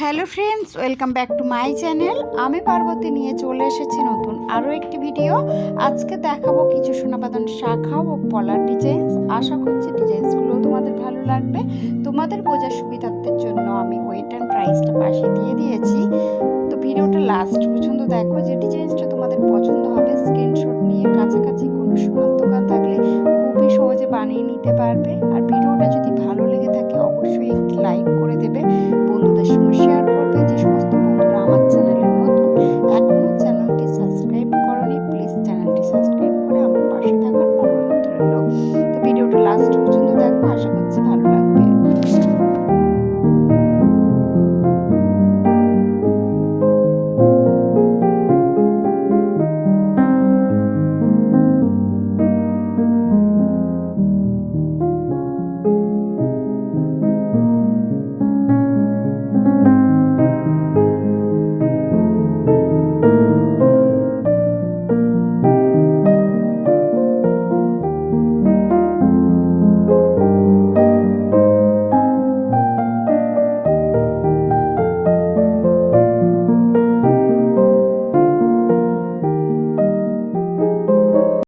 Hello friends, welcome back to my channel. আমি পার্বতী নিয়ে চলে এসেছি নতুন আরও একটি ভিডিও। আজকে দেখাবো কিছু সোনাবাদন শাখা ও পলার ডিজাইন আশা করছি ডিজাইনসগুলো তোমাদের ভালো লাগবে। তোমাদের বোঝার সুবিধার্থের জন্য আমি ওয়েট অ্যান্ড প্রাইসটা পাশে দিয়ে দিয়েছি। তো ভিডিওটা লাস্ট পর্যন্ত দেখো যে ডিজাইনসটা তোমাদের পছন্দ হবে। স্ক্রিনশট নিয়ে কাছাকাছি কোনো সোনার দোকান থাকলে খুবই সহজে বানিয়ে নিতে পারবে। আর ভিডিওটা যদি ভালো লেগে থাকে, অবশ্যই একটি